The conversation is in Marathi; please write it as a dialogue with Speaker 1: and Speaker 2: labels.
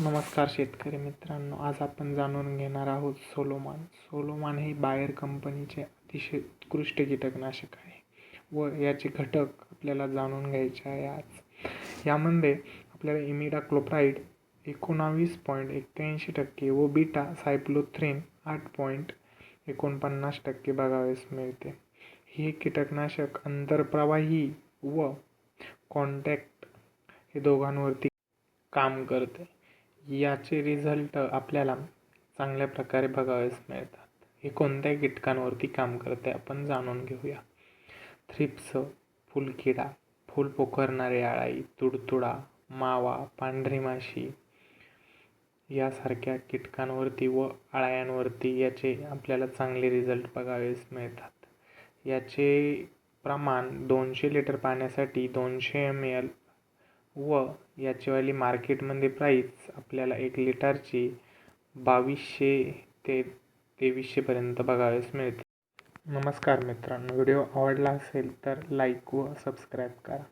Speaker 1: नमस्कार शेतकरी मित्रांनो आज आपण जाणून घेणार आहोत सोलोमान. सोलोमान हे बायर कंपनीचे अतिशय उत्कृष्ट कीटकनाशक आहे व याचे घटक आपल्याला जाणून घ्यायचे आहे आज. यामध्ये आपल्याला इमिडा क्लोप्राईड एकोणावीस पॉईंट एक्क्याऐंशी टक्के व बीटा सायक्लोथ्रिन आठ पॉईंट एकोणपन्नास टक्के बघावेस मिळते. हे कीटकनाशक अंतरप्रवाही व कॉन्टॅक्ट हे दोघांवरती काम करते. याचे रिझल्ट आपल्याला चांगल्या प्रकारे बघावयास मिळतात. हे कोणत्या कीटकांवरती काम करते आपण जाणून घेऊया. थ्रिप्स फुलकिडा फूल पोखरणारी आळाई तुडतुडा मावा पांढरी माशी यासारख्या कीटकांवरती व आळ्यांवरती याचे आपल्याला चांगले रिझल्ट बघावेस मिळतात. याचे प्रमाण दोनशे लिटर पाण्यासाठी दोनशे एम एल व याचीवाली मार्केटमध्ये प्राईस आपल्याला एक लिटरची बावीसशे ते तेवीसशेपर्यंत बघावयास मिळते. नमस्कार मित्रांनो व्हिडिओ आवडला असेल तर लाईक व सबस्क्राईब करा.